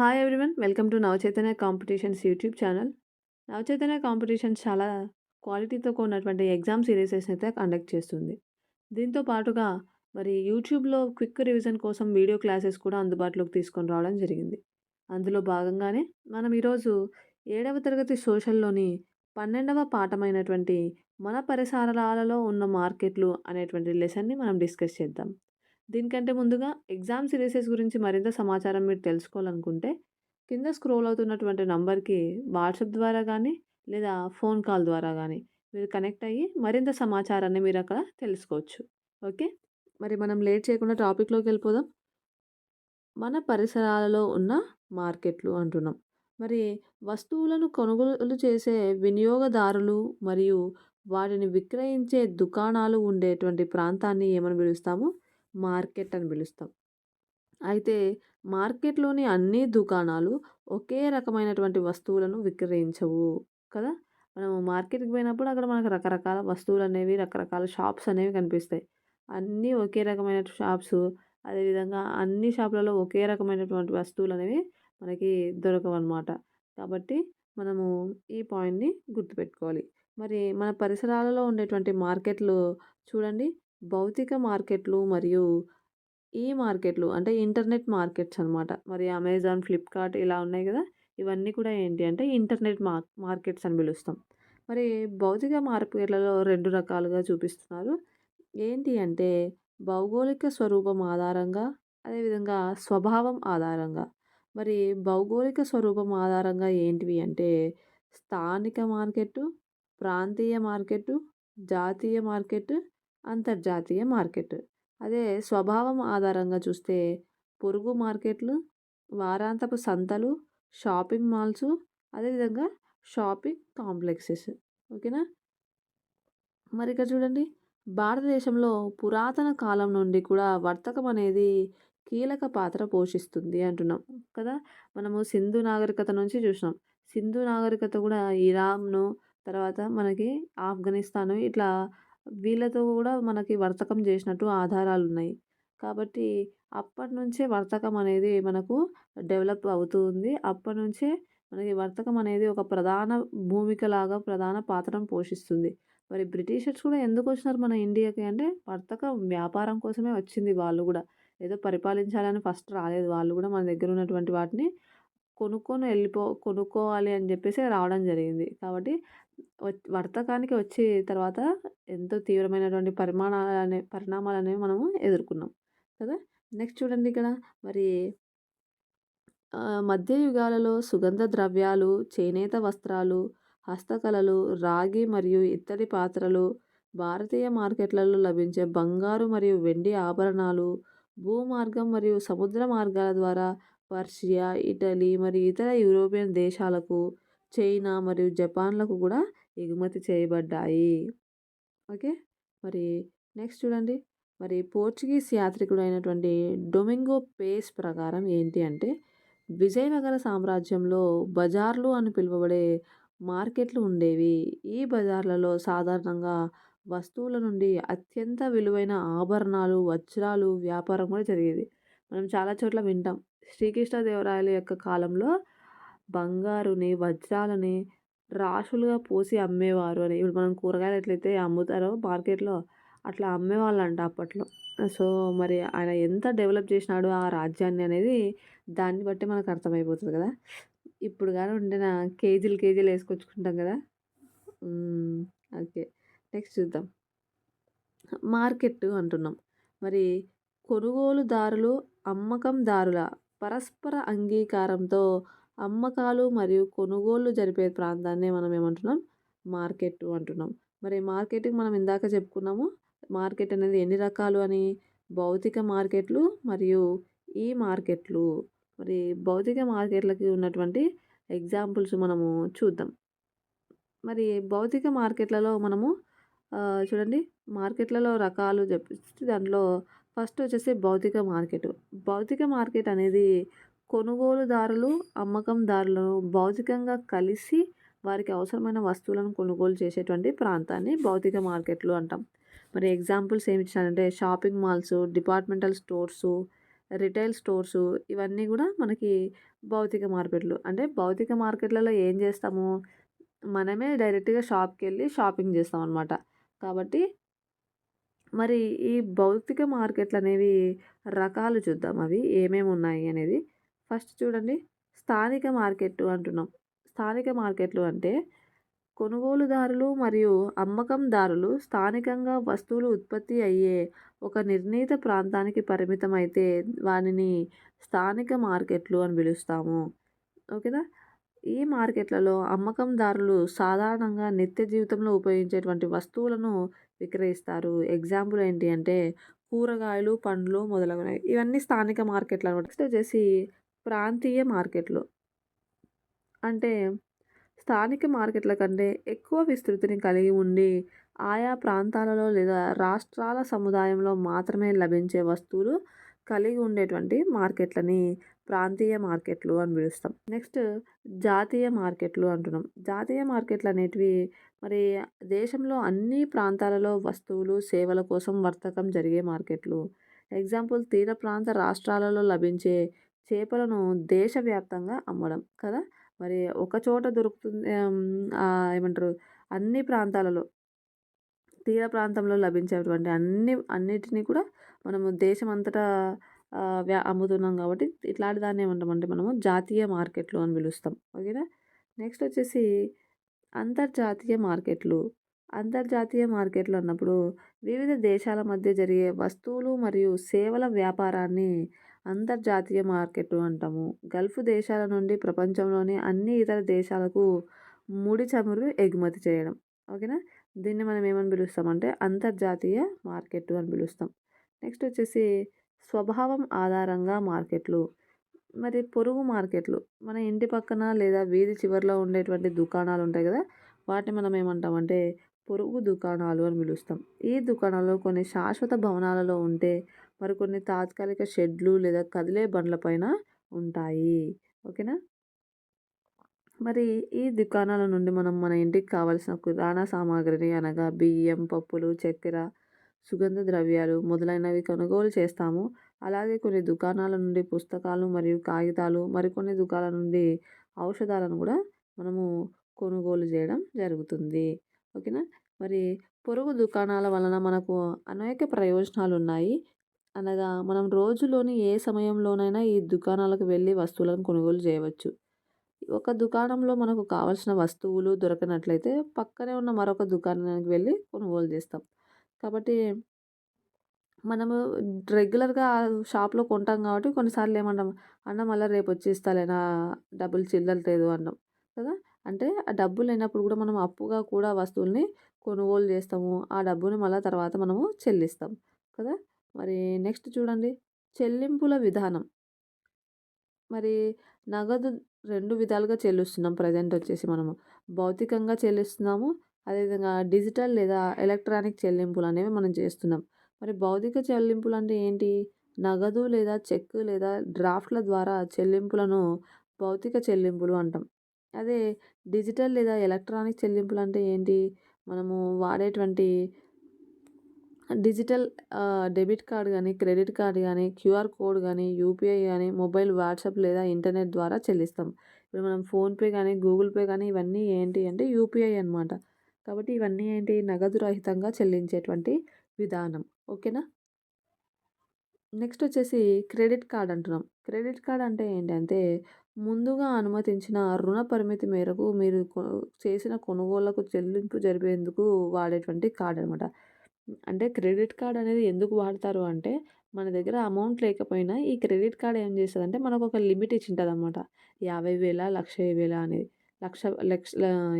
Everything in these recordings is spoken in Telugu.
Hi everyone welcome to Navachaitanya competitions YouTube channel Navachaitanya competitions చాలా క్వాలిటీతో కూడినటువంటి ఎగ్జామ్ సిరీసెస్ అయితే కండక్ట్ చేస్తుంది. దీంతో పాటుగా మరి యూట్యూబ్లో క్విక్ రివిజన్ కోసం వీడియో క్లాసెస్ కూడా అందుబాటులోకి తీసుకొని రావడం జరిగింది. అందులో భాగంగానే మనం ఈరోజు ఏడవ తరగతి సోషల్లోని పన్నెండవ పాఠమైనటువంటి మన పరిసరాలలో ఉన్న మార్కెట్లు అనేటువంటి లెసన్ని మనం డిస్కస్ చేద్దాం. దీనికంటే ముందుగా ఎగ్జామ్ సిరీసెస్ గురించి మరింత సమాచారం మీరు తెలుసుకోవాలనుకుంటే కింద స్క్రోల్ అవుతున్నటువంటి నంబర్కి వాట్సాప్ ద్వారా కానీ లేదా ఫోన్ కాల్ ద్వారా కానీ మీరు కనెక్ట్ అయ్యి మరింత సమాచారాన్ని మీరు అక్కడ తెలుసుకోవచ్చు. ఓకే? మరి మనం లేట్ చేయకుండా టాపిక్లోకి వెళ్ళిపోదాం. మన పరిసరాలలో ఉన్న మార్కెట్లు అంటున్నాం. మరి వస్తువులను కొనుగోలు చేసే వినియోగదారులు మరియు వాటిని విక్రయించే దుకాణాలు ఉండేటువంటి ప్రాంతాన్ని ఏమని పిలుస్తాము? మార్కెట్ అని పిలుస్తాం. అయితే మార్కెట్లోని అన్ని దుకాణాలు ఒకే రకమైనటువంటి వస్తువులను విక్రయించవు కదా! మనం మార్కెట్కి పోయినప్పుడు అక్కడ మనకు రకరకాల వస్తువులు అనేవి రకరకాల షాప్స్ అనేవి కనిపిస్తాయి. అన్నీ ఒకే రకమైన షాప్స్ అదేవిధంగా అన్ని షాపులలో ఒకే రకమైనటువంటి వస్తువులు అనేవి మనకి దొరకవన్నమాట. కాబట్టి మనము ఈ పాయింట్ని గుర్తుపెట్టుకోవాలి. మరి మన పరిసరాలలో ఉండేటువంటి మార్కెట్లు చూడండి. భౌతిక మార్కెట్లు మరియు ఈ మార్కెట్లు అంటే ఇంటర్నెట్ మార్కెట్స్ అనమాట మరి అమెజాన్ ఫ్లిప్కార్ట్ ఇలా ఉన్నాయి కదా! ఇవన్నీ కూడా ఏంటి అంటే ఇంటర్నెట్ మార్ మార్కెట్స్ అని పిలుస్తాం. మరి భౌతిక మార్కెట్లలో రెండు రకాలుగా చూపిస్తున్నారు. ఏంటి అంటే భౌగోళిక స్వరూపం ఆధారంగా అదేవిధంగా స్వభావం ఆధారంగా. మరి భౌగోళిక స్వరూపం ఆధారంగా ఏంటివి అంటే స్థానిక మార్కెట్ ప్రాంతీయ మార్కెట్ జాతీయ మార్కెట్ అంతర్జాతీయ మార్కెట్. అదే స్వభావం ఆధారంగా చూస్తే పొరుగు మార్కెట్లు వారాంతపు సంతలు షాపింగ్ మాల్స్ అదేవిధంగా షాపింగ్ కాంప్లెక్సెస్. ఓకేనా? మరి ఇక్కడ చూడండి. భారతదేశంలో పురాతన కాలం నుండి కూడా వర్తకం అనేది కీలక పాత్ర పోషిస్తుంది అంటున్నాం కదా. మనము సింధు నాగరికత నుంచి చూసినాం. సింధు నాగరికత కూడా ఇరాన్ను తర్వాత మనకి ఆఫ్ఘనిస్తాను ఇట్లా వీళ్ళతో కూడా మనకి వర్తకం చేసినట్టు ఆధారాలు ఉన్నాయి కాబట్టి అప్పటి నుంచే వర్తకం అనేది మనకు డెవలప్ అవుతూ ఉంది. అప్పటి నుంచే మనకి వర్తకం అనేది ఒక ప్రధాన భూమికలాగా ప్రధాన పాత్రను పోషిస్తుంది. మరి బ్రిటిషర్స్ కూడా ఎందుకు వచ్చినారు మన ఇండియాకి అంటే వర్తకం వ్యాపారం కోసమే వచ్చింది వాళ్ళు కూడా. ఏదో పరిపాలించాలని ఫస్ట్ రాలేదు. వాళ్ళు కూడా మన దగ్గర ఉన్నటువంటి వాటిని కొనుక్కొని వెళ్ళిపో కొనుక్కోవాలి అని చెప్పేసి రావడం జరిగింది. కాబట్టి వర్తకానికి వచ్చే తర్వాత ఎంతో తీవ్రమైనటువంటి పరిమాణాలు అనే పరిణామాలు అనేవి మనము ఎదుర్కొన్నాం కదా? నెక్స్ట్ చూడండి ఇక్కడ. మరి మధ్యయుగాలలో సుగంధ ద్రవ్యాలు చేనేత వస్త్రాలు హస్తకళలు రాగి మరియు ఇత్తడి పాత్రలు భారతీయ మార్కెట్లలో లభించే బంగారు మరియు వెండి ఆభరణాలు భూమార్గం మరియు సముద్ర మార్గాల ద్వారా పర్షియా ఇటలీ మరియు ఇతర యూరోపియన్ దేశాలకు చైనా మరియు జపాన్లకు కూడా ఎగుమతి చేయబడ్డాయి. ఓకే? మరి నెక్స్ట్ చూడండి. మరి పోర్చుగీస్ యాత్రికుడు అయినటువంటి డొమింగో పేస్ ప్రకారం ఏంటి అంటే విజయనగర సామ్రాజ్యంలో బజార్లు అని పిలువబడే మార్కెట్లు ఉండేవి. ఈ బజార్లలో సాధారణంగా వస్తువుల నుండి అత్యంత విలువైన ఆభరణాలు వజ్రాలు వ్యాపారం కూడా జరిగేది. మనం చాలా చోట్ల వింటాం. శ్రీకృష్ణదేవరాయల యొక్క కాలంలో బంగారుని వజ్రాలని రాశులుగా పోసి అమ్మేవారు అని. ఇప్పుడు మనం కూరగాయలు ఎట్లయితే అమ్ముతారో మార్కెట్లో అట్లా అమ్మేవాళ్ళంట అప్పట్లో. సో మరి ఆయన ఎంత డెవలప్ చేసినాడు ఆ రాజ్యాన్ని అనేది దాన్ని బట్టి మనకు అర్థమైపోతుంది కదా. ఇప్పుడు కానీ ఉండిన కేజీలు కేజీలు వేసుకొచ్చుకుంటాం కదా. ఓకే. నెక్స్ట్ చూద్దాం. మార్కెట్ అంటున్నాం. మరి కొనుగోలుదారులు అమ్మకందారుల పరస్పర అంగీకారంతో అమ్మకాలు మరియు కొనుగోళ్ళు జరిపే ప్రాంతాన్ని మనం ఏమంటున్నాం? మార్కెట్ అంటున్నాం. మరి మార్కెట్కి మనం ఇందాక చెప్పుకున్నాము మార్కెట్ అనేది ఎన్ని రకాలు అని? భౌతిక మార్కెట్లు మరియు ఈ మార్కెట్లు. మరి భౌతిక మార్కెట్లకి ఉన్నటువంటి ఎగ్జాంపుల్స్ మనము చూద్దాం. మరి భౌతిక మార్కెట్లలో మనము చూడండి మార్కెట్లలో రకాలు చెప్పి దాంట్లో ఫస్ట్ వచ్చేసి భౌతిక మార్కెట్. భౌతిక మార్కెట్ అనేది కొనుగోలుదారులు అమ్మకందారులను భౌతికంగా కలిసి వారికి అవసరమైన వస్తువులను కొనుగోలు చేసేటువంటి ప్రాంతాన్ని భౌతిక మార్కెట్లు అంటాం. మరి ఎగ్జాంపుల్స్ ఏమి ఇచ్చానంటే shopping malls departmental stores retail stores ఇవన్నీ కూడా మనకి భౌతిక మార్కెట్లు. అంటే భౌతిక మార్కెట్లలో ఏం చేస్తాము? మనమే డైరెక్ట్గా షాప్కి వెళ్ళి షాపింగ్ చేస్తాం అనమాట కాబట్టి మరి ఈ భౌతిక మార్కెట్లు అనేవి రకాలు చూద్దాం అవి ఏమేమి ఉన్నాయి అనేది. ఫస్ట్ చూడండి స్థానిక మార్కెట్ అంటున్నాం. స్థానిక మార్కెట్లు అంటే కొనుగోలుదారులు మరియు అమ్మకందారులు స్థానికంగా వస్తువులు ఉత్పత్తి అయ్యే ఒక నిర్ణీత ప్రాంతానికి పరిమితమైతే వానిని స్థానిక మార్కెట్లు అని పిలుస్తాము. ఓకేనా? ఈ మార్కెట్లలో అమ్మకందారులు సాధారణంగా నిత్య జీవితంలో ఉపయోగించేటువంటి వస్తువులను విక్రయిస్తారు. ఎగ్జాంపుల్ ఏంటి అంటే కూరగాయలు పండ్లు మొదలగునవి. ఇవన్నీ స్థానిక మార్కెట్లు అనమాట నెక్స్ట్ వచ్చేసి ప్రాంతీయ మార్కెట్లు. అంటే స్థానిక మార్కెట్ల కంటే ఎక్కువ విస్తృతిని కలిగి ఉండి ఆయా ప్రాంతాలలో లేదా రాష్ట్రాల సముదాయంలో మాత్రమే లభించే వస్తువులు కలిగి ఉండేటువంటి మార్కెట్లని ప్రాంతీయ మార్కెట్లు అని పిలుస్తాం. నెక్స్ట్ జాతీయ మార్కెట్లు అంటున్నాం. జాతీయ మార్కెట్లు అనేటివి మరి దేశంలో అన్ని ప్రాంతాలలో వస్తువులు సేవల కోసం వర్తకం జరిగే మార్కెట్లు. ఎగ్జాంపుల్ తీర ప్రాంత రాష్ట్రాలలో లభించే చేపలను దేశవ్యాప్తంగా అమ్మడం కదా! మరి ఒక చోట దొరుకుతుంది ఏమంటారు అన్ని ప్రాంతాలలో తీర ప్రాంతంలో లభించేటువంటి అన్ని అన్నిటినీ కూడా మనము దేశమంతటా వ్యా అమ్ముతున్నాం కాబట్టి ఇట్లాంటి దాన్ని ఏమంటామంటే మనము జాతీయ మార్కెట్లు అని పిలుస్తాం. ఓకేనా? నెక్స్ట్ వచ్చేసి అంతర్జాతీయ మార్కెట్లు. అంతర్జాతీయ మార్కెట్లు అన్నప్పుడు వివిధ దేశాల మధ్య జరిగే వస్తువులు మరియు సేవల వ్యాపారాన్ని అంతర్జాతీయ మార్కెట్ అంటాము. గల్ఫ్ దేశాల నుండి ప్రపంచంలోని అన్ని ఇతర దేశాలకు ముడి చమురు ఎగుమతి చేయడం. ఓకేనా? దీన్ని మనం ఏమని పిలుస్తామంటే అంతర్జాతీయ మార్కెట్ అని పిలుస్తాం. నెక్స్ట్ వచ్చేసి స్వభావం ఆధారంగా మార్కెట్లు. మరి పొరుగు మార్కెట్లు. మన ఇంటి పక్కన లేదా వీధి చివరిలో ఉండేటువంటి దుకాణాలు ఉంటాయి కదా వాటిని మనం ఏమంటామంటే పొరుగు దుకాణాలు అని పిలుస్తాం. ఈ దుకాణాలు కొన్ని శాశ్వత భవనాలలో ఉంటే మరికొన్ని తాత్కాలిక షెడ్లు లేదా కదిలే బండ్ల పైన ఉంటాయి. ఓకేనా? మరి ఈ దుకాణాల నుండి మనం మన ఇంటికి కావాల్సిన కిరాణా సామాగ్రిని అనగా బియ్యం పప్పులు చక్కెర సుగంధ ద్రవ్యాలు మొదలైనవి కొనుగోలు చేస్తాము. అలాగే కొన్ని దుకాణాల నుండి పుస్తకాలు మరియు కాగితాలు మరికొన్ని దుకాణాల నుండి ఔషధాలను కూడా మనము కొనుగోలు చేయడం జరుగుతుంది. ఓకేనా? మరి పొరుగు దుకాణాల వలన మనకు అనేక ప్రయోజనాలు ఉన్నాయి అనగా మనం రోజులోని ఏ సమయంలోనైనా ఈ దుకాణాలకు వెళ్ళి వస్తువులను కొనుగోలు చేయవచ్చు. ఒక దుకాణంలో మనకు కావాల్సిన వస్తువులు దొరకనట్లయితే పక్కనే ఉన్న మరొక దుకాణానికి వెళ్ళి కొనుగోలు చేస్తాం. కాబట్టి మనము రెగ్యులర్గా షాప్లో కొంటాం కాబట్టి కొన్నిసార్లు ఏమంటాం అన్న మళ్ళీ రేపు వచ్చి ఇస్తాలేనా? డబ్బులు చిల్లర లేదు అన్నాం కదా! అంటే ఆ డబ్బులు లేనప్పుడు కూడా మనం అప్పుగా కూడా వస్తువుల్ని కొనుగోలు చేస్తాము. ఆ డబ్బుని మళ్ళీ తర్వాత మనము చెల్లిస్తాం కదా! మరి నెక్స్ట్ చూడండి. చెల్లింపుల విధానం. మరి నగదు రెండు విధాలుగా చెల్లిస్తున్నాం. ప్రజెంట్ వచ్చేసి మనము భౌతికంగా చెల్లిస్తున్నాము. అదేవిధంగా డిజిటల్ లేదా ఎలక్ట్రానిక్ చెల్లింపులు అనేవి మనం చేస్తున్నాం. మరి భౌతిక చెల్లింపులు అంటే ఏంటి? నగదు లేదా చెక్ లేదా డ్రాఫ్ట్ల ద్వారా చెల్లింపులను భౌతిక చెల్లింపులు అంటాం. అదే డిజిటల్ లేదా ఎలక్ట్రానిక్ చెల్లింపులు అంటే ఏంటి? మనము వాడేటువంటి డిజిటల్ డెబిట్ కార్డ్ కానీ క్రెడిట్ కార్డ్ కానీ క్యూఆర్ కోడ్ కానీ యూపీఐ కానీ మొబైల్ వాట్సాప్ లేదా ఇంటర్నెట్ ద్వారా చెల్లిస్తాం. ఇప్పుడు మనం ఫోన్పే కానీ గూగుల్ పే కానీ ఇవన్నీ ఏంటి అంటే యూపీఐ అనమాట కాబట్టి ఇవన్నీ ఏంటి? నగదు రహితంగా చెల్లించేటువంటి విధానం. ఓకేనా? నెక్స్ట్ వచ్చేసి క్రెడిట్ కార్డ్ అంటున్నాం. క్రెడిట్ కార్డ్ అంటే ఏంటంటే ముందుగా అనుమతించిన రుణ పరిమితి మేరకు మీరు చేసిన కొనుగోళ్ళకు చెల్లింపు జరిపేందుకు వాడేటువంటి కార్డ్ అనమాట అంటే క్రెడిట్ కార్డ్ అనేది ఎందుకు వాడతారు అంటే మన దగ్గర అమౌంట్ లేకపోయినా ఈ క్రెడిట్ కార్డ్ ఏం చేస్తుందంటే మనకు ఒక లిమిట్ ఇచ్చింటుంది అనమాట యాభై వేల లక్ష వేల అనేది లక్ష లక్ష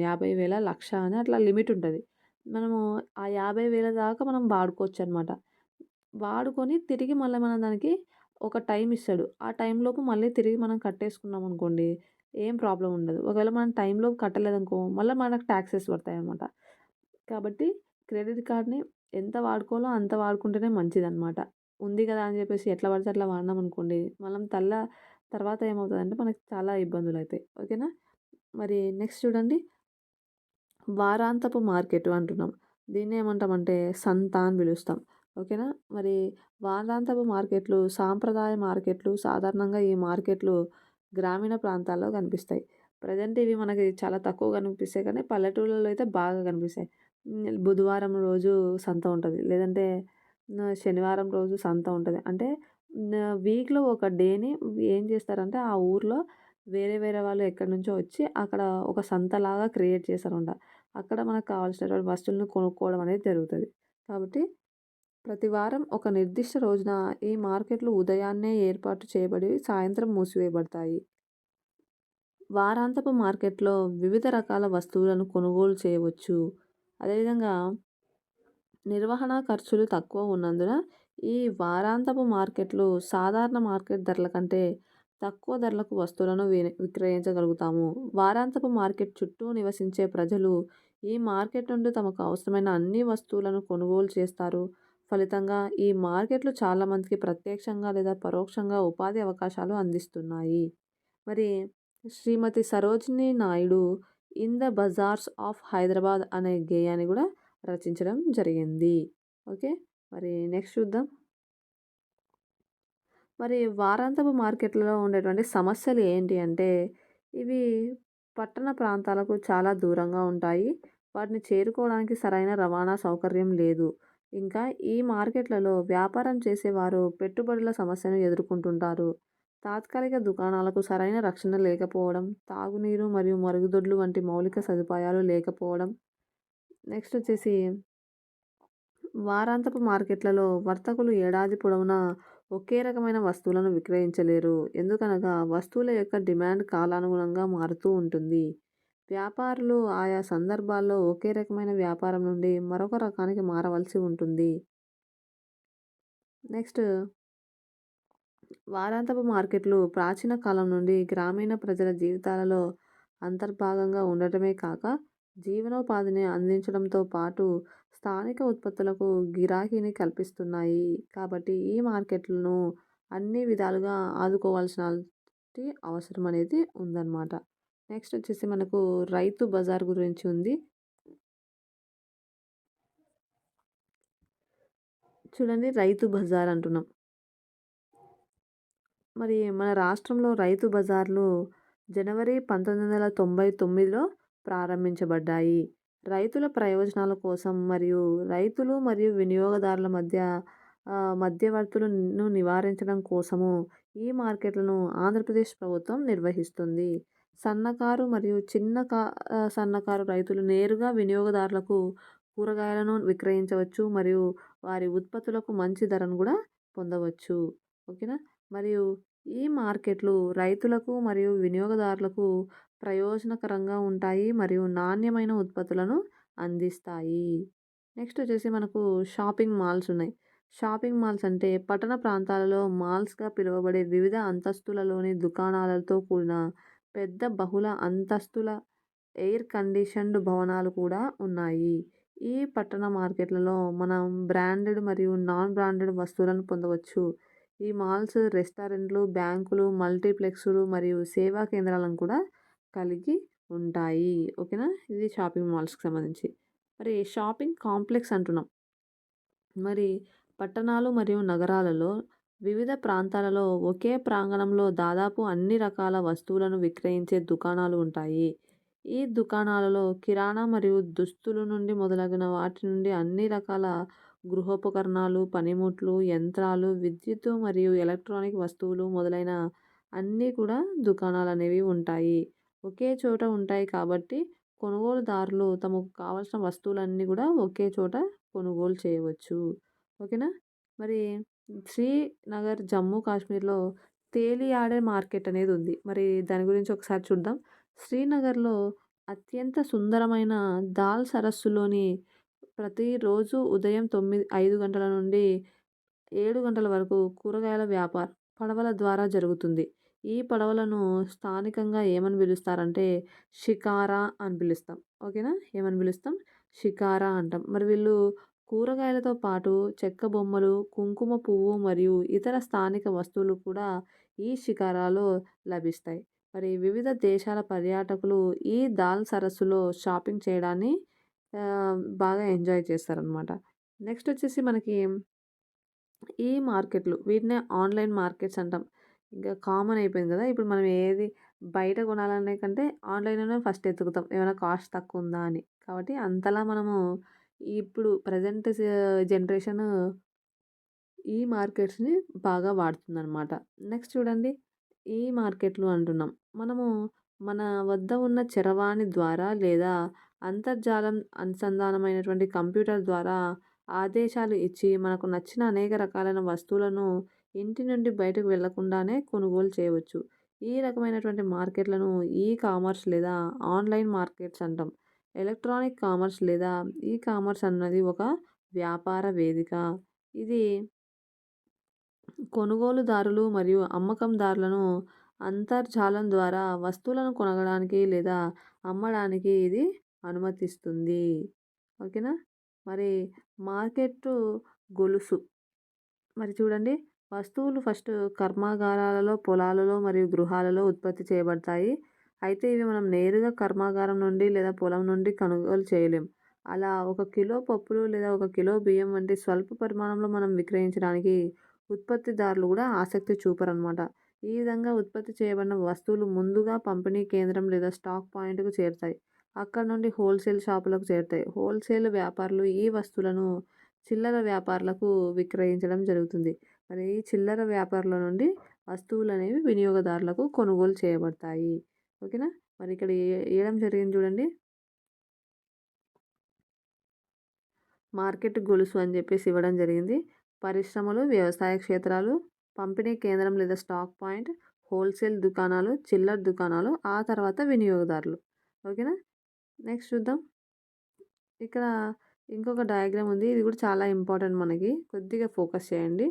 యాభై వేల లక్ష అని అట్లా లిమిట్ ఉంటుంది. మనము ఆ యాభై వేల దాకా మనం వాడుకోవచ్చు అనమాట వాడుకొని తిరిగి మళ్ళీ మనం దానికి ఒక టైం ఇస్తాడు. ఆ టైంలోపు మళ్ళీ తిరిగి మనం కట్టేసుకున్నాం అనుకోండి ఏం ప్రాబ్లం ఉండదు. ఒకవేళ మనం టైంలోపు కట్టలేదనుకో మళ్ళీ మనకు ట్యాక్సెస్ పడతాయి అనమాట కాబట్టి క్రెడిట్ కార్డ్ని ఎంత వాడుకోవాలో అంత వాడుకుంటేనే మంచిదన్నమాట. ఉంది కదా అని చెప్పేసి ఎట్లా పడితే అట్లా వాడినాం అనుకోండి. మనం తల్ల తర్వాత ఏమవుతుందంటే మనకి చాలా ఇబ్బందులు అవుతాయి ఓకేనా? మరి నెక్స్ట్ చూడండి. వారాంతపు మార్కెట్ అంటున్నాం. దీన్ని ఏమంటామంటే సంత అని పిలుస్తాం. ఓకేనా? మరి వారాంతపు మార్కెట్లు సాంప్రదాయ మార్కెట్లు సాధారణంగా ఈ మార్కెట్లు గ్రామీణ ప్రాంతాల్లో కనిపిస్తాయి. ప్రజెంట్ ఇవి మనకి చాలా తక్కువ కనిపిస్తాయి కానీ పల్లెటూళ్ళలో అయితే బాగా కనిపిస్తాయి. బుధవారం రోజు సంత ఉంటుంది. లేదంటే శనివారం రోజు సంత ఉంటుంది. అంటే వీక్లో ఒక డేని ఏం చేస్తారంటే ఆ ఊర్లో వేరే వేరే వాళ్ళు ఎక్కడి నుంచో వచ్చి అక్కడ ఒక సంతలాగా క్రియేట్ చేస్తారంట అక్కడ మనకు కావాల్సినటువంటి వస్తువులను కొనుక్కోవడం అనేది జరుగుతుంది. కాబట్టి ప్రతి వారం ఒక నిర్దిష్ట రోజున ఈ మార్కెట్లు ఉదయాన్నే ఏర్పాటు చేయబడి సాయంత్రం మూసివేయబడతాయి. వారాంతపు మార్కెట్లో వివిధ రకాల వస్తువులను కొనుగోలు చేయవచ్చు. అదేవిధంగా నిర్వహణ ఖర్చులు తక్కువ ఉన్నందున ఈ వారాంతపు మార్కెట్లు సాధారణ మార్కెట్ ధరల కంటే తక్కువ ధరలకు వస్తువులను విక్రయించగలుగుతాము. వారాంతపు మార్కెట్ చుట్టూ నివసించే ప్రజలు ఈ మార్కెట్ నుండి తమకు అవసరమైన అన్ని వస్తువులను కొనుగోలు చేస్తారు. ఫలితంగా ఈ మార్కెట్లు చాలామందికి ప్రత్యక్షంగా లేదా పరోక్షంగా ఉపాధి అవకాశాలు అందిస్తున్నాయి. మరి Shrimati Sarojini Naidu in the bazaars of Hyderabad అనే గేయాన్ని కూడా రచించడం జరిగింది. ఓకే? మరి నెక్స్ట్ చూద్దాం. మరి వారాంతపు మార్కెట్లలో ఉండేటువంటి సమస్యలు ఏంటి అంటే ఇవి పట్టణ ప్రాంతాలకు చాలా దూరంగా ఉంటాయి. వాటిని చేరుకోవడానికి సరైన రవాణా సౌకర్యం లేదు. ఇంకా ఈ మార్కెట్లలో వ్యాపారం చేసేవారు పెట్టుబడుల సమస్యను ఎదుర్కొంటుంటారు. తాత్కాలిక దుకాణాలకు సరైన రక్షణ లేకపోవడం తాగునీరు మరియు మరుగుదొడ్లు వంటి మౌలిక సదుపాయాలు లేకపోవడం. నెక్స్ట్ వచ్చేసి వారాంతపు మార్కెట్లలో వర్తకులు ఏడాది పొడవునా ఒకే రకమైన వస్తువులను విక్రయించలేరు. ఎందుకనగా వస్తువుల యొక్క డిమాండ్ కాలానుగుణంగా మారుతూ ఉంటుంది. వ్యాపారులు ఆయా సందర్భాల్లో ఒకే రకమైన వ్యాపారం నుండి మరొక రకానికి మారవలసి ఉంటుంది. నెక్స్ట్ వారాంతపు మార్కెట్లు ప్రాచీన కాలం నుండి గ్రామీణ ప్రజల జీవితాలలో అంతర్భాగంగా ఉండటమే కాక జీవనోపాధిని అందించడంతో పాటు స్థానిక ఉత్పత్తులకు గిరాకీని కల్పిస్తున్నాయి. కాబట్టి ఈ మార్కెట్లను అన్ని విధాలుగా ఆదుకోవాల్సిన అవసరం అనేది ఉందన్నమాట. నెక్స్ట్ వచ్చేసి మనకు రైతు బజార్ గురించి ఉంది. చూడండి రైతు బజార్ అంటున్నాం. మరి మన రాష్ట్రంలో రైతు బజార్లు జనవరి పంతొమ్మిది వందల తొంభై తొమ్మిదిలో ప్రారంభించబడ్డాయి. రైతుల ప్రయోజనాల కోసం మరియు రైతులు మరియు వినియోగదారుల మధ్య మధ్యవర్తులను నివారించడం కోసము ఈ మార్కెట్లను ఆంధ్రప్రదేశ్ ప్రభుత్వం నిర్వహిస్తుంది. సన్నకారు మరియు చిన్న కా సన్నకారు రైతులు నేరుగా వినియోగదారులకు కూరగాయలను విక్రయించవచ్చు మరియు వారి ఉత్పత్తులకు మంచి ధరను కూడా పొందవచ్చు. ఓకేనా? మరియు ఈ మార్కెట్లు రైతులకు మరియు వినియోగదారులకు ప్రయోజనకరంగా ఉంటాయి మరియు నాణ్యమైన ఉత్పత్తులను అందిస్తాయి. నెక్స్ట్ వచ్చేసి మనకు షాపింగ్ మాల్స్ ఉన్నాయి. షాపింగ్ మాల్స్ అంటే పట్టణ ప్రాంతాలలో మాల్స్గా పిలువబడే వివిధ అంతస్తులలోని దుకాణాలతో కూడిన పెద్ద బహుళ అంతస్తుల ఎయిర్ కండిషన్డ్ భవనాలు కూడా ఉన్నాయి. ఈ పట్టణ మార్కెట్లలో మనం బ్రాండెడ్ మరియు నాన్ బ్రాండెడ్ వస్తువులను పొందవచ్చు. ఈ మాల్స్ రెస్టారెంట్లు బ్యాంకులు మల్టీప్లెక్స్లు మరియు సేవా కేంద్రాలను కూడా కలిగి ఉంటాయి. ఓకేనా? ఇది షాపింగ్ మాల్స్కి సంబంధించి. మరి షాపింగ్ కాంప్లెక్స్ అంటున్నాం. మరి పట్టణాలు మరియు నగరాలలో వివిధ ప్రాంతాలలో ఒకే ప్రాంగణంలో దాదాపు అన్ని రకాల వస్తువులను విక్రయించే దుకాణాలు ఉంటాయి. ఈ దుకాణాలలో కిరాణా మరియు దుస్తులు నుండి మొదలగున వాటి నుండి అన్ని రకాల గృహోపకరణాలు పనిముట్లు యంత్రాలు విద్యుత్తు మరియు ఎలక్ట్రానిక్ వస్తువులు మొదలైన అన్నీ కూడా దుకాణాలు అనేవి ఉంటాయి. ఒకే చోట ఉంటాయి కాబట్టి కొనుగోలుదారులు తమకు కావాల్సిన వస్తువులన్నీ కూడా ఒకే చోట కొనుగోలు చేయవచ్చు. ఓకేనా? మరి శ్రీనగర్ జమ్మూ కాశ్మీర్లో తేలియాడే మార్కెట్ అనేది ఉంది. మరి దాని గురించి ఒకసారి చూద్దాం. శ్రీనగర్లో అత్యంత సుందరమైన దాల్ సరస్సులోని ప్రతిరోజు ఉదయం తొమ్మిది ఐదు గంటల నుండి ఏడు గంటల వరకు కూరగాయల వ్యాపారం పడవల ద్వారా జరుగుతుంది. ఈ పడవలను స్థానికంగా ఏమని పిలుస్తారంటే షికారా అని పిలుస్తాం. ఓకేనా? ఏమని పిలుస్తాం? షికారా అంటాం. మరి వీళ్ళు కూరగాయలతో పాటు చెక్క బొమ్మలు కుంకుమ పువ్వు మరియు ఇతర స్థానిక వస్తువులు కూడా ఈ షికారాలో లభిస్తాయి. మరి వివిధ దేశాల పర్యాటకులు ఈ దాల్ సరస్సులో షాపింగ్ చేయడాన్ని బాగా ఎంజాయ్ చేస్తారనమాట నెక్స్ట్ వచ్చేసి మనకి ఈ మార్కెట్లు వీటినే ఆన్‌లైన్ మార్కెట్స్ అంటాం. ఇంకా కామన్ అయిపోయింది కదా ఇప్పుడు మనం ఏది బయట కొనాలనే కంటే ఆన్‌లైన్‌లోనే ఫస్ట్ ఎతుకుతాం. ఏమైనా కాస్ట్ తక్కువుందా అని. కాబట్టి అంతలా మనము ఇప్పుడు ప్రెజెంట్ జనరేషన్ ఈ మార్కెట్స్‌ని బాగా వాడుతుందనమాట. నెక్స్ట్ చూడండి ఈ మార్కెట్లు అంటున్నాం. మనము మన వద్ద ఉన్న చరవాణి ద్వారా లేదా అంతర్జాలం అనుసంధానమైనటువంటి కంప్యూటర్ ద్వారా ఆదేశాలు ఇచ్చి మనకు నచ్చిన అనేక రకాలైన వస్తువులను ఇంటి నుండి బయటకు వెళ్ళకుండానే కొనుగోలు చేయవచ్చు. ఈ రకమైనటువంటి మార్కెట్లను ఈ కామర్స్ లేదా ఆన్‌లైన్ మార్కెట్స్ అంటాం. ఎలక్ట్రానిక్ కామర్స్ లేదా ఈ కామర్స్ అన్నది ఒక వ్యాపార వేదిక. ఇది కొనుగోలుదారులు మరియు అమ్మకందారులను అంతర్జాలం ద్వారా వస్తువులను కొనగడానికి లేదా అమ్మడానికి ఇది అనుమతిస్తుంది. ఓకేనా? మరి మార్కెట్టు గొలుసు. మరి చూడండి వస్తువులు ఫస్ట్ కర్మాగారాలలో, పొలాలలో మరియు గృహాలలో ఉత్పత్తి చేయబడతాయి. అయితే ఇవి మనం నేరుగా కర్మాగారం నుండి లేదా పొలం నుండి కొనుగోలు చేయలేం. అలా ఒక కిలో పప్పులు లేదా ఒక కిలో బియ్యం వంటి స్వల్ప పరిమాణంలో మనం విక్రయించడానికి ఉత్పత్తిదారులు కూడా ఆసక్తి చూపరనమాట. ఈ విధంగా ఉత్పత్తి చేయబడిన వస్తువులు ముందుగా పంపిణీ కేంద్రం లేదా స్టాక్ పాయింట్‌కు చేరుతాయి. అక్కడ నుండి హోల్‌సేల్ షాపులకు చేరుతాయి. హోల్‌సేల్ వ్యాపారులు ఈ వస్తువులను చిల్లర వ్యాపారులకు విక్రయించడం జరుగుతుంది. మరి ఈ చిల్లర వ్యాపారుల నుండి వస్తువులు అనేవి వినియోగదారులకు కొనుగోలు చేయబడతాయి. ఓకేనా? మరి ఇక్కడ ఇ జరిగింది చూడండి. మార్కెట్ గొలుసు అని చెప్పేసి ఇవ్వడం జరిగింది. పరిశ్రమలు, వ్యవసాయ క్షేత్రాలు, పంపిణీ కేంద్రం లేదా స్టాక్ పాయింట్, హోల్‌సేల్ దుకాణాలు, చిల్లర దుకాణాలు, ఆ తర్వాత వినియోగదారులు. ఓకేనా? నెక్స్ట్ చూద్దాం. ఇక్కడ ఇంకొక డయాగ్రామ్ ఉంది. ఇది కూడా చాలా ఇంపార్టెంట్ మనకి. కొద్దిగా ఫోకస్ చేయండి.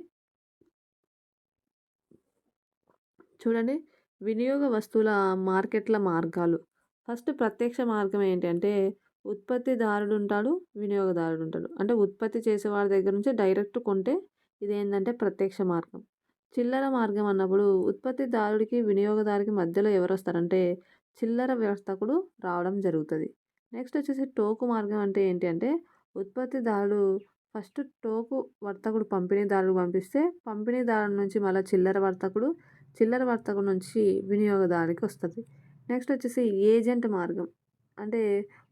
చూడండి వినియోగ వస్తువుల మార్కెట్ల మార్గాలు. ఫస్ట్ ప్రత్యక్ష మార్గం ఏంటంటే ఉత్పత్తిదారుడు ఉంటాడు, వినియోగదారుడు ఉంటాడు. అంటే ఉత్పత్తి చేసేవాడి దగ్గర నుంచి డైరెక్ట్ కొంటే ఇదేంటంటే ప్రత్యక్ష మార్గం. చిల్లర మార్గం అన్నప్పుడు ఉత్పత్తిదారుడికి, వినియోగదారుకి మధ్యలో ఎవరు వస్తారంటే చిల్లర వ్యవస్థకుడు రావడం జరుగుతుంది నెక్స్ట్ వచ్చేసి టోకు మార్గం అంటే ఏంటి అంటే ఉత్పత్తిదారుడు ఫస్ట్ టోకు వర్తకుడు పంపిణీదారులు పంపిస్తే పంపిణీదారుల నుంచి మళ్ళీ చిల్లర వర్తకుడు, చిల్లర వర్తకుడు నుంచి వినియోగదారునికి వస్తుంది నెక్స్ట్ వచ్చేసి ఏజెంట్ మార్గం. అంటే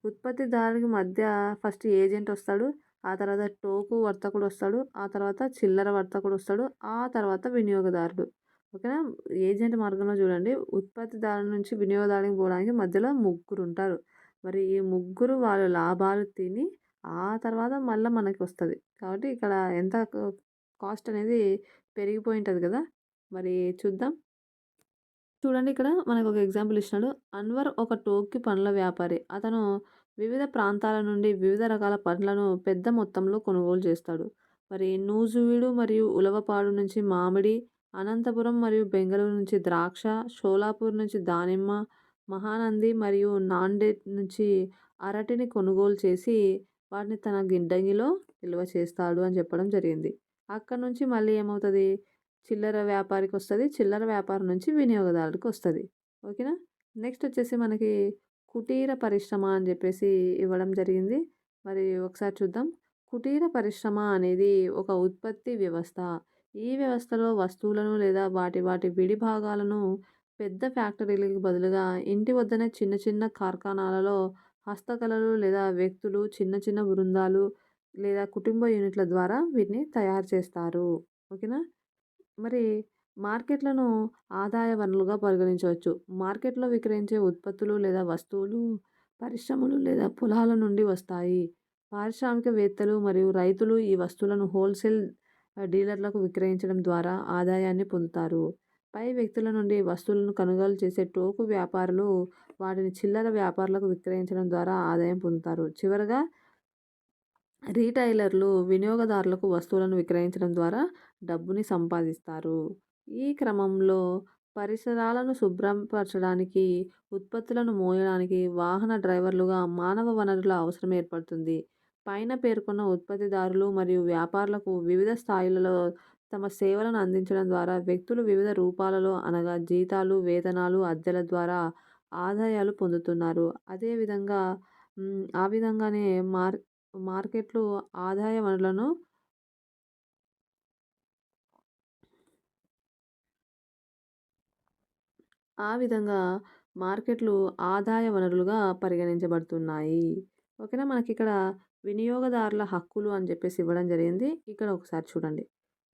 ఉత్పత్తిదారుకి మధ్య ఫస్ట్ ఏజెంట్ వస్తాడు. ఆ తర్వాత టోకు వర్తకుడు వస్తాడు. ఆ తర్వాత చిల్లర వర్తకుడు వస్తాడు. ఆ తర్వాత వినియోగదారుడు. ఓకేనా? ఏజెంట్ మార్గంలో చూడండి ఉత్పత్తిదారు నుంచి వినియోగదారునికి పోవడానికి మధ్యలో ముగ్గురుంటారు. మరి ఈ ముగ్గురు వాళ్ళ లాభాలు తిని ఆ తర్వాత మళ్ళీ మనకి వస్తుంది కాబట్టి ఇక్కడ ఎంత కాస్ట్ అనేది పెరిగిపోయి ఉంటుంది కదా! మరి చూద్దాం. చూడండి ఇక్కడ మనకు ఒక ఎగ్జాంపుల్ ఇచ్చినాడు. అన్వర్ ఒక టోకీ పండ్ల వ్యాపారి. అతను వివిధ ప్రాంతాల నుండి వివిధ రకాల పండ్లను పెద్ద మొత్తంలో కొనుగోలు చేస్తాడు. మరి నూజువీడు మరియు ఉలవపాడు నుంచి మామిడి, అనంతపురం మరియు బెంగళూరు నుంచి ద్రాక్ష, షోలాపూర్ నుంచి దానిమ్మ, మహానంది మరియు నాండెడ్ నుంచి అరటిని కొనుగోలు చేసి వాటిని తన గిడ్డంగిలో నిల్వ చేస్తాడు అని చెప్పడం జరిగింది. అక్కడి నుంచి మళ్ళీ ఏమవుతుంది చిల్లర వ్యాపారికి వస్తుంది చిల్లర వ్యాపారం నుంచి వినియోగదారుడికి వస్తుంది ఓకేనా? నెక్స్ట్ వచ్చేసి మనకి కుటీర పరిశ్రమ అని చెప్పేసి ఇవ్వడం జరిగింది. మరి ఒకసారి చూద్దాం. కుటీర పరిశ్రమ అనేది ఒక ఉత్పత్తి వ్యవస్థ. ఈ వ్యవస్థలో వస్తువులను లేదా వాటి వాటి విడి భాగాలను పెద్ద ఫ్యాక్టరీలకు బదులుగా ఇంటి వద్దనే చిన్న చిన్న కార్ఖానాలలో హస్తకళలు లేదా వ్యక్తులు చిన్న చిన్న బృందాలు లేదా కుటుంబ యూనిట్ల ద్వారా వీటిని తయారు చేస్తారు. ఓకేనా? మరి మార్కెట్లను ఆదాయ వనరులుగా పరిగణించవచ్చు. మార్కెట్‌లో విక్రయించే ఉత్పత్తులు లేదా వస్తువులు పరిశ్రమలు లేదా పొలాల నుండి వస్తాయి. పారిశ్రామికవేత్తలు మరియు రైతులు ఈ వస్తువులను హోల్‌సేల్ డీలర్లకు విక్రయించడం ద్వారా ఆదాయాన్ని పొందుతారు. పై వ్యక్తుల నుండి వస్తువులను కొనుగోలు చేసే టోకు వ్యాపారులు వాటిని చిల్లర వ్యాపారులకు విక్రయించడం ద్వారా ఆదాయం పొందుతారు. చివరగా రీటైలర్లు వినియోగదారులకు వస్తువులను విక్రయించడం ద్వారా డబ్బుని సంపాదిస్తారు. ఈ క్రమంలో పరిసరాలను శుభ్రపరచడానికి, ఉత్పత్తులను మోయడానికి వాహన డ్రైవర్లుగా మానవ వనరుల అవసరం ఏర్పడుతుంది. పైన పేర్కొన్న ఉత్పత్తిదారులు మరియు వ్యాపారులకు వివిధ స్థాయిలలో తమ సేవలను అందించడం ద్వారా వ్యక్తులు వివిధ రూపాలలో అనగా జీతాలు వేతనాలు అద్దెల ద్వారా ఆదాయాలు పొందుతున్నారు. అదేవిధంగా ఆ విధంగానే మార్ మార్కెట్లు ఆదాయ వనరులను ఆ విధంగా మార్కెట్లు ఆదాయ వనరులుగా పరిగణించబడుతున్నాయి. ఓకేనా? మనకి ఇక్కడ వినియోగదారుల హక్కులు అని చెప్పేసి ఇవ్వడం జరిగింది. ఇక్కడ ఒకసారి చూడండి.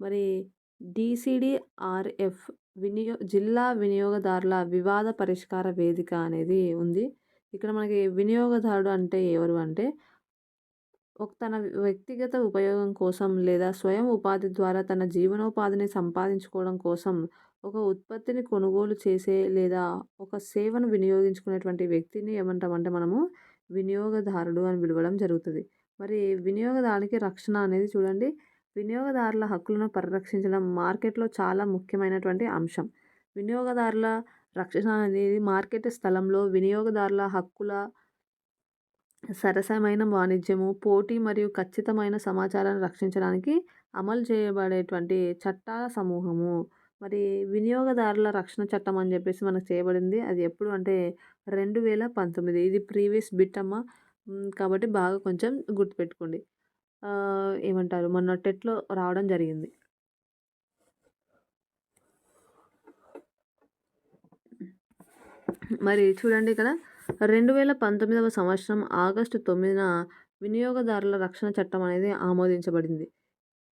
మరి డిసిడిఆర్ఎఫ్ వినియో జిల్లా వినియోగదారుల వివాద పరిష్కార వేదిక అనేది ఉంది. ఇక్కడ మనకి వినియోగదారుడు అంటే ఎవరు అంటే ఒక తన వ్యక్తిగత ఉపయోగం కోసం లేదా స్వయం ఉపాధి ద్వారా తన జీవనోపాధిని సంపాదించుకోవడం కోసం ఒక ఉత్పత్తిని కొనుగోలు చేసే లేదా ఒక సేవను వినియోగించుకునేటువంటి వ్యక్తిని ఏమంటామంటే మనము వినియోగదారుడు అని పిలవడం జరుగుతుంది. మరి వినియోగదారునికి రక్షణ అనేది చూడండి వినియోగదారుల హక్కులను పరిరక్షించడం మార్కెట్లో చాలా ముఖ్యమైనటువంటి అంశం. వినియోగదారుల రక్షణ అనేది మార్కెట్ స్థలంలో వినియోగదారుల హక్కుల సరసమైన వాణిజ్యము పోటీ మరియు ఖచ్చితమైన సమాచారాన్ని రక్షించడానికి అమలు చేయబడేటువంటి చట్టాల సమూహము. మరి వినియోగదారుల రక్షణ చట్టం అని చెప్పేసి మనకు చేయబడింది. అది ఎప్పుడు అంటే రెండు వేల పంతొమ్మిది. ఇది ప్రీవియస్ బిట్ అమ్మ. కాబట్టి బాగా కొంచెం గుర్తుపెట్టుకోండి. ఏమంటారు? మొన్న టెట్లో రావడం జరిగింది. మరి చూడండి ఇక్కడ. రెండు వేల పంతొమ్మిదవ సంవత్సరం ఆగస్టు తొమ్మిదిన వినియోగదారుల రక్షణ చట్టం అనేది ఆమోదించబడింది.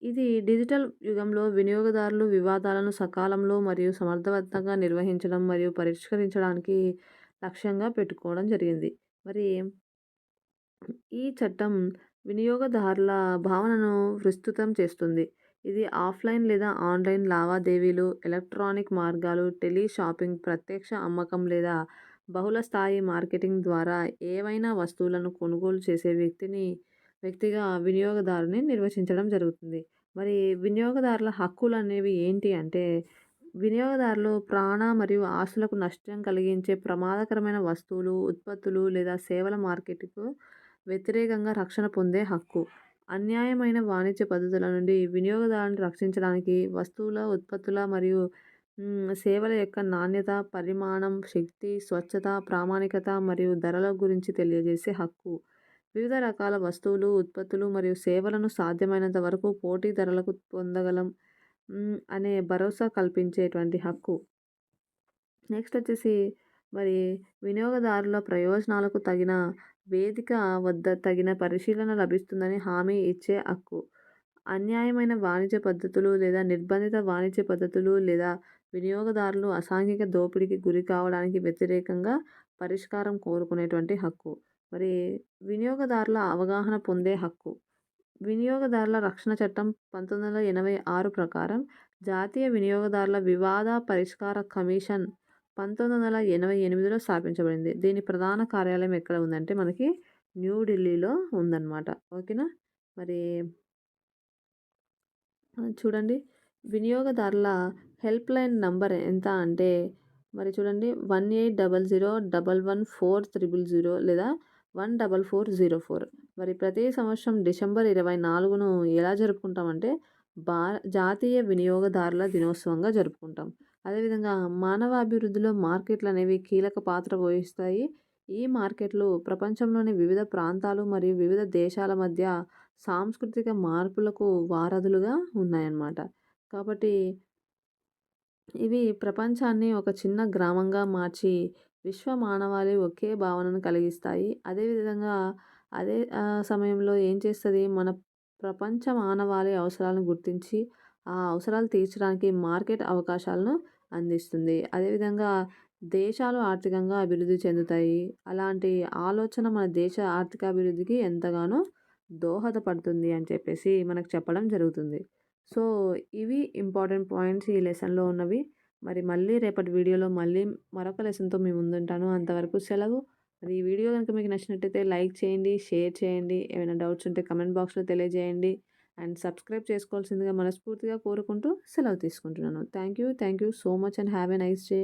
ఇది డిజిటల్ యుగంలో వినియోగదారులు వివాదాలను సకాలంలో మరియు సమర్థవంతంగా నిర్వహించడం మరియు పరిష్కరించడానికి లక్ష్యంగా పెట్టుకోవడం జరిగింది. మరి ఈ చట్టం వినియోగదారుల భావనను విస్తృతం చేస్తుంది. ఇది ఆఫ్లైన్ లేదా ఆన్లైన్ లావాదేవీలు ఎలక్ట్రానిక్ మార్గాలు టెలి షాపింగ్ ప్రత్యక్ష అమ్మకం లేదా బహుళ స్థాయి మార్కెటింగ్ ద్వారా ఏవైనా వస్తువులను కొనుగోలు చేసే వ్యక్తిని వ్యక్తిగా వినియోగదారుని నిర్వచించడం జరుగుతుంది. మరి వినియోగదారుల హక్కులు అనేవి ఏంటి అంటే వినియోగదారులు ప్రాణ మరియు ఆస్తులకు నష్టం కలిగించే ప్రమాదకరమైన వస్తువులు ఉత్పత్తులు లేదా సేవల మార్కెట్కు వ్యతిరేకంగా రక్షణ పొందే హక్కు. అన్యాయమైన వాణిజ్య పద్ధతుల నుండి వినియోగదారుని రక్షించడానికి వస్తువుల ఉత్పత్తుల మరియు సేవల యొక్క నాణ్యత పరిమాణం శక్తి స్వచ్ఛత ప్రామాణికత మరియు ధరల గురించి తెలియజేసే హక్కు. వివిధ రకాల వస్తువులు ఉత్పత్తులు మరియు సేవలను సాధ్యమైనంత వరకు పోటీ ధరలకు పొందగలం అనే భరోసా కల్పించేటువంటి హక్కు. నెక్స్ట్ వచ్చేసి మరి వినియోగదారుల ప్రయోజనాలకు తగిన వేదిక వద్ద తగిన పరిశీలన లభిస్తుందని హామీ ఇచ్చే హక్కు. అన్యాయమైన వాణిజ్య పద్ధతులు లేదా నిర్బంధిత వాణిజ్య పద్ధతులు లేదా వినియోగదారులు అసాంఘిక దోపిడీకి గురి కావడానికి వ్యతిరేకంగా పరిష్కారం కోరుకునేటువంటి హక్కు. మరి వినియోగదారుల అవగాహన పొందే హక్కు. వినియోగదారుల రక్షణ చట్టం పంతొమ్మిది వందల ఎనభై ఆరు ప్రకారం జాతీయ వినియోగదారుల వివాద పరిష్కార కమిషన్ పంతొమ్మిది వందల ఎనభై ఎనిమిదిలో స్థాపించబడింది. దీని ప్రధాన కార్యాలయం ఎక్కడ ఉందంటే మనకి న్యూఢిల్లీలో ఉందన్నమాట. ఓకేనా? మరి చూడండి. వినియోగదారుల హెల్ప్ లైన్ నంబర్ ఎంత అంటే మరి చూడండి. One eight double zero double one four triple zero లేదా one double four zero four. మరి ప్రతి సంవత్సరం డిసెంబర్ ఇరవై నాలుగును ఎలా జరుపుకుంటామంటే భార జాతీయ వినియోగదారుల దినోత్సవంగా జరుపుకుంటాం. అదేవిధంగా మానవ అభివృద్ధిలో మార్కెట్లు అనేవి కీలక పాత్ర పోషిస్తాయి. ఈ మార్కెట్లు ప్రపంచంలోని వివిధ ప్రాంతాలు మరియు వివిధ దేశాల మధ్య సాంస్కృతిక మార్పులకు వారధులుగా ఉన్నాయన్నమాట. కాబట్టి ఇవి ప్రపంచాన్ని ఒక చిన్న గ్రామంగా మార్చి విశ్వ మానవాళి ఒకే భావనను కలిగిస్తాయి. అదేవిధంగా అదే సమయంలో ఏం చేస్తుంది? మన ప్రపంచ మానవాళి అవసరాలను గుర్తించి ఆ అవసరాలు తీర్చడానికి మార్కెట్ అవకాశాలను అందిస్తుంది. అదేవిధంగా దేశాలు ఆర్థికంగా అభివృద్ధి చెందుతాయి. అలాంటి ఆలోచన మన దేశ ఆర్థిక అభివృద్ధికి ఎంతగానో దోహదపడుతుంది అని చెప్పేసి మనకు చెప్పడం జరుగుతుంది. సో ఇవి ఇంపార్టెంట్ పాయింట్స్ ఈ లెసన్లో ఉన్నవి. మరి మళ్ళీ రేపటి వీడియోలో మళ్ళీ మరొక లెసన్తో మీ ముందుంటాను. అంతవరకు సెలవు. మరి ఈ వీడియో కనుక మీకు నచ్చినట్టయితే లైక్ చేయండి షేర్ చేయండి. ఏమైనా డౌట్స్ ఉంటే కమెంట్ బాక్స్లో తెలియజేయండి. అండ్ సబ్స్క్రైబ్ చేసుకోవాల్సిందిగా మనస్ఫూర్తిగా కోరుకుంటూ సెలవు తీసుకుంటున్నాను. Thank you thank you so much and have a nice day.